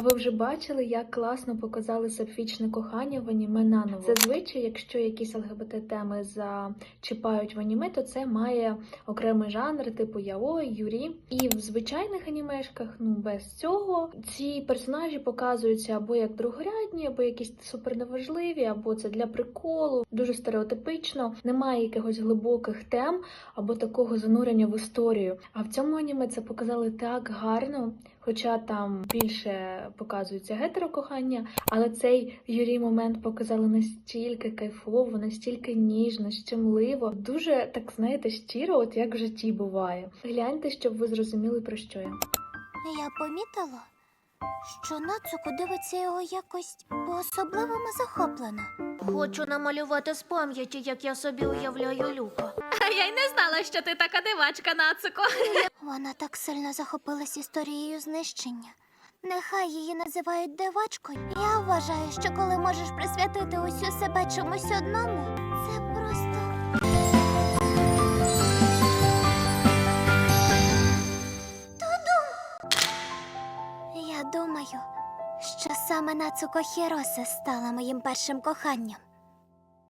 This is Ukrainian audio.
А ви вже бачили, як класно показали сапфічне кохання в аніме наново? Зазвичай, якщо якісь ЛГБТ теми зачіпають в аніме, то це має окремий жанр, типу яой, юрі. І в звичайних анімешках, ну без цього, ці персонажі показуються або як другорядні, або якісь супер неважливі, або це для приколу, дуже стереотипично. Немає якихось глибоких тем або такого занурення в історію. А в цьому аніме це показали так гарно. Хоча там більше показується гетерокохання, але цей юрій момент показали настільки кайфово, настільки ніжно, щемливо, дуже так знаєте, щиро, от як в житті буває. Гляньте, щоб ви зрозуміли про що я. Я помітила, що Нацуко дивиться його якось по-особливому захоплено. Хочу намалювати з пам'яті, як я собі уявляю люка. А я й не знала, що ти така дивачка, Нацуко. Вона так сильно захопилась історією знищення. Нехай її називають дивачкою. Я вважаю, що коли можеш присвятити усю себе чомусь одному, це просто. Тудум! Я думаю, що саме Нацуко Хіросе стала моїм першим коханням.